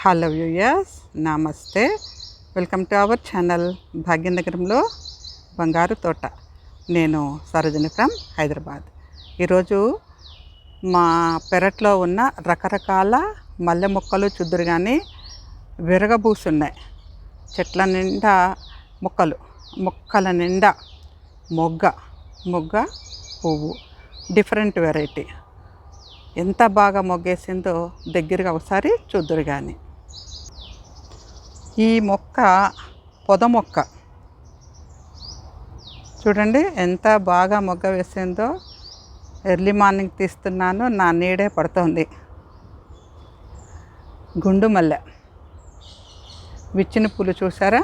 Hello viewers నమస్తే. Welcome to our channel భాగ్యనగరంలో బంగారు తోట. నేను సరోజిని ఫ్రమ్ హైదరాబాద్. ఈరోజు మా పెరట్లో ఉన్న రకరకాల మల్లె మొక్కలు చుద్దురు కానీ విరగబూసున్నాయి చెట్ల నిండా మొక్కలు మొక్కల నిండా మొగ్గ మొగ్గ పువ్వు డిఫరెంట్ వెరైటీ ఎంత బాగా మొగ్గేసిందో దగ్గరగా ఒకసారి చూద్దురు కానీ ఈ మొక్క పొద మొక్క. చూడండి ఎంత బాగా మొగ్గ వేసిందో. ఎర్లీ మార్నింగ్ తీస్తున్నాను నా నీడే పడుతోంది. గుండు మల్లె. విచ్చిన పూలు చూసారా?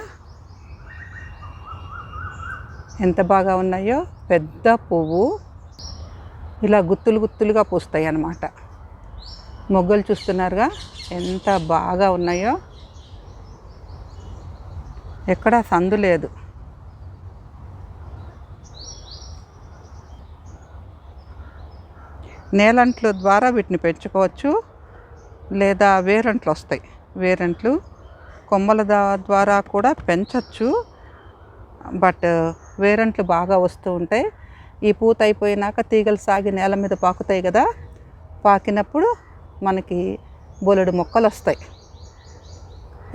ఎంత బాగా ఉన్నాయో. పెద్ద పువ్వు. ఇలా గుత్తులు గుత్తులుగా పూస్తాయి అన్నమాట మొగ్గలు చూస్తున్నారుగా ఎంత బాగా ఉన్నాయో. ఎక్కడ సందు లేదు. నేలంట్ల ద్వారా వీటిని పెంచుకోవచ్చు లేదా వేరంట్లు వస్తాయి. వేరంట్లు కొమ్మల ద్వారా కూడా పెంచవచ్చు బట్ వేరంట్లు బాగా వస్తూ ఉంటాయి. ఈ పూత అయిపోయినాక తీగలు సాగి నేల మీద పాకుతాయి కదా పాకినప్పుడు మనకి బోలెడు మొక్కలు వస్తాయి.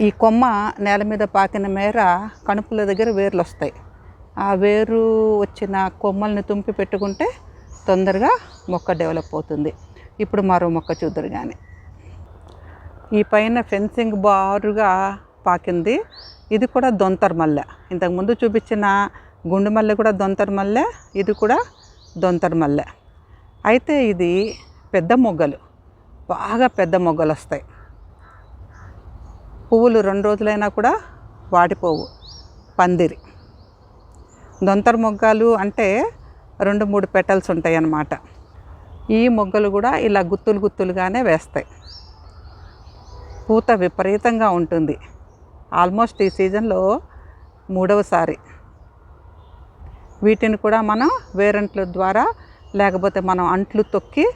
ఈ కొమ్మ నేల మీద పాకిన మేర కణుపుల దగ్గర వేర్లు వస్తాయి ఆ వేరు వచ్చిన కొమ్మల్ని తుంపి పెట్టుకుంటే తొందరగా మొక్క డెవలప్ అవుతుంది. ఇప్పుడు మరో మొక్క చూద్దరు కానీ ఈ పైన ఫెన్సింగ్ బారుగా పాకింది. ఇది కూడా దొంతర మల్లె. ఇంతకుముందు చూపించిన గుండు మల్లె కూడా దొంతర మల్లె. ఇది కూడా దొంతర మల్లె. అయితే ఇది పెద్ద మొగ్గలు. బాగా పెద్ద మొగ్గలు వస్తాయి పువ్వులు రెండు రోజులైనా కూడా వాడిపోవు. పందిరి. దొంతర మొగ్గలు అంటే రెండు మూడు పెటల్స్ ఉంటాయి అన్నమాట ఈ మొగ్గలు కూడా ఇలా గుత్తులు గుత్తులుగానే వేస్తాయి. పూత విపరీతంగా ఉంటుంది. ఆల్మోస్ట్ ఈ సీజన్లో మూడవసారి. వీటిని కూడా మనం వేరంట్ల ద్వారా లేకపోతే మనం అంట్లు తొక్కి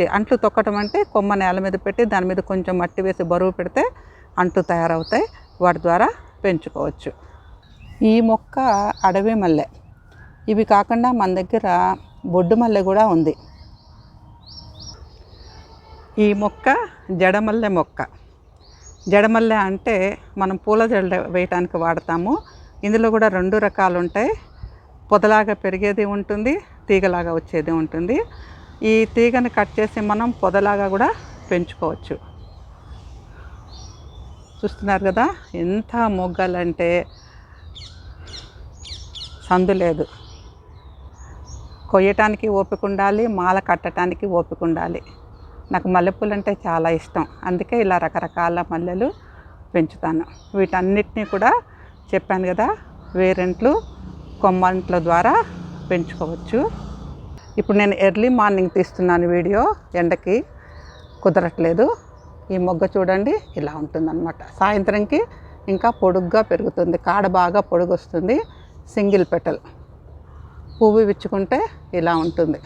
చే- అంట్లు తొక్కటం అంటే కొమ్మ నేల మీద పెట్టి దాని మీద కొంచెం మట్టి వేసి బరువు పెడితే అంటు తయారవుతాయి. వాటి ద్వారా పెంచుకోవచ్చు. ఈ మొక్క అడవి మల్లె. ఇవి కాకుండా మన దగ్గర బొడ్డు మల్లె కూడా ఉంది. ఈ మొక్క జడమల్లె మొక్క. జడమల్లె అంటే మనం పూల జడ వేయటానికి వాడతాము. ఇందులో కూడా రెండు రకాలు ఉంటాయి. పొదలాగా పెరిగేది ఉంటుంది తీగలాగా వచ్చేది ఉంటుంది. ఈ తీగని కట్ చేసి మనం పొదలాగా కూడా పెంచుకోవచ్చు. చూస్తున్నారు కదా ఎంత మొగ్గలంటే సందు లేదు. కొయ్యటానికి ఓపిక ఉండాలి మాల కట్టడానికి ఓపిక ఉండాలి. నాకు మల్లెపూలు అంటే చాలా ఇష్టం. అందుకే ఇలా రకరకాల మల్లెలు పెంచుతాను. వీటన్నిటినీ కూడా చెప్పాను కదా వేరెంట్లు కొమ్మంట్ల ద్వారా పెంచుకోవచ్చు. ఇప్పుడు నేను ఎర్లీ మార్నింగ్ తీస్తున్నాను వీడియో ఎండకి కుదరట్లేదు. ఈ మొగ్గ చూడండి ఇలా ఉంటుందన్నమాట. సాయంత్రంకి ఇంకా పొడుగ్గా పెరుగుతుంది. కాడ బాగా పొడుగు వస్తుంది సింగిల్ పెటల్ పువ్వు విచ్చుకుంటే ఇలా ఉంటుంది.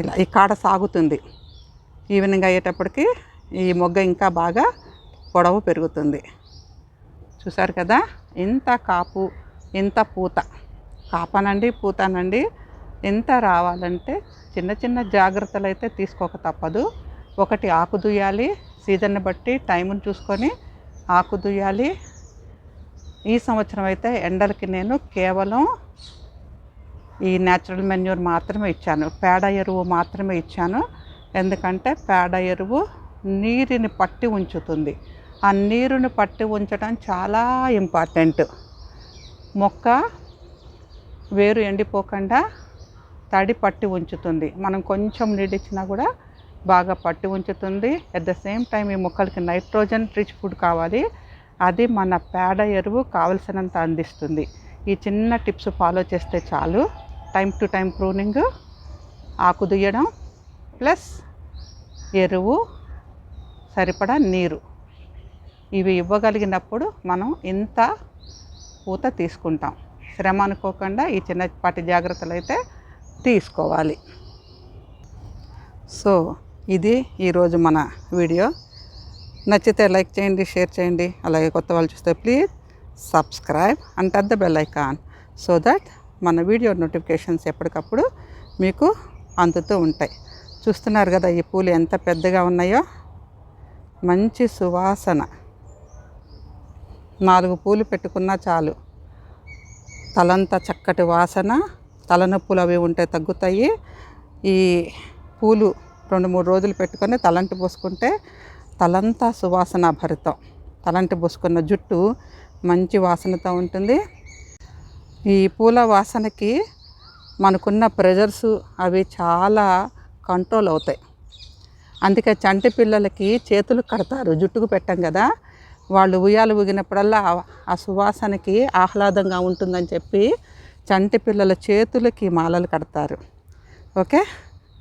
ఇలా ఈ కాడ సాగుతుంది. ఈవినింగ్ అయ్యేటప్పటికి ఈ మొగ్గ ఇంకా బాగా పొడవు పెరుగుతుంది. చూసారు కదా? ఇంత కాపు ఇంత పూత. కాపానండి పూతానండి ఎంత రావాలంటే చిన్న చిన్న జాగ్రత్తలు అయితే తీసుకోక తప్పదు. ఒకటి ఆకు దుయ్యాలి సీజన్ని బట్టి టైంను చూసుకొని ఆకు దుయ్యాలి. ఈ సంవత్సరం అయితే ఎండలకి నేను కేవలం ఈ న్యాచురల్ మెన్యూర్ మాత్రమే ఇచ్చాను. పేడ ఎరువు మాత్రమే ఇచ్చాను. ఎందుకంటే పేడ ఎరువు నీరుని పట్టి ఉంచుతుంది. ఆ నీరుని పట్టి ఉంచడం చాలా ఇంపార్టెంట్. మొక్క వేరు ఎండిపోకుండా తడి పట్టి ఉంచుతుంది. మనం కొంచెం నీడిచ్చినా కూడా బాగా పట్టి ఉంచుతుంది. అట్ ద సేమ్ టైం ఈ మొక్కలకి నైట్రోజన్ రిచ్ ఫుడ్ కావాలి. అది మన పేడ ఎరువు కావలసినంత అందిస్తుంది. ఈ చిన్న టిప్స్ ఫాలో చేస్తే చాలు. టైం టు టైం ప్రూనింగ్ ఆకు దుయ్యడం ప్లస్ ఎరువు సరిపడా నీరు. ఇవి ఇవ్వగలిగినప్పుడు మనం ఇంత పూత తీసుకుంటాం. శ్రమ అనుకోకుండా ఈ చిన్నపాటి జాగ్రత్తలు అయితే తీసుకోవాలి. సో ఇది ఈరోజు మన వీడియో. నచ్చితే లైక్ చేయండి షేర్ చేయండి. అలాగే కొత్త వాళ్ళు చూస్తే please subscribe and touch the bell icon so that మన వీడియో నోటిఫికేషన్స్ ఎప్పటికప్పుడు మీకు అందుతూ ఉంటాయి. చూస్తున్నారు కదా ఈ పూలు ఎంత పెద్దగా ఉన్నాయో? మంచి సువాసన. నాలుగు పూలు పెట్టుకున్నా చాలు. తలంతా చక్కటి వాసన తలనొప్పులు అవి ఉంటే తగ్గుతాయి. ఈ పూలు రెండు మూడు రోజులు పెట్టుకొని తలంటి పోసుకుంటే తలంతా సువాసన భరితం. తలంటి పోసుకున్న జుట్టు మంచి వాసనతో ఉంటుంది. ఈ పూల వాసనకి మనకున్న ప్రెజర్స్ అవి చాలా కంట్రోల్ అవుతాయి. అందుకే చంటి పిల్లలకి చేతులు కడతారు జుట్టుకు పెట్టాం కదా. వాళ్ళు ఉయ్యాలు ఊగినప్పుడల్లా ఆ- సువాసనకి ఆహ్లాదంగా ఉంటుందని చెప్పి చంటి పిల్లల చేతులకి మాలలు కడతారు. Okay?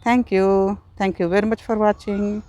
Thank you thank you very much for watching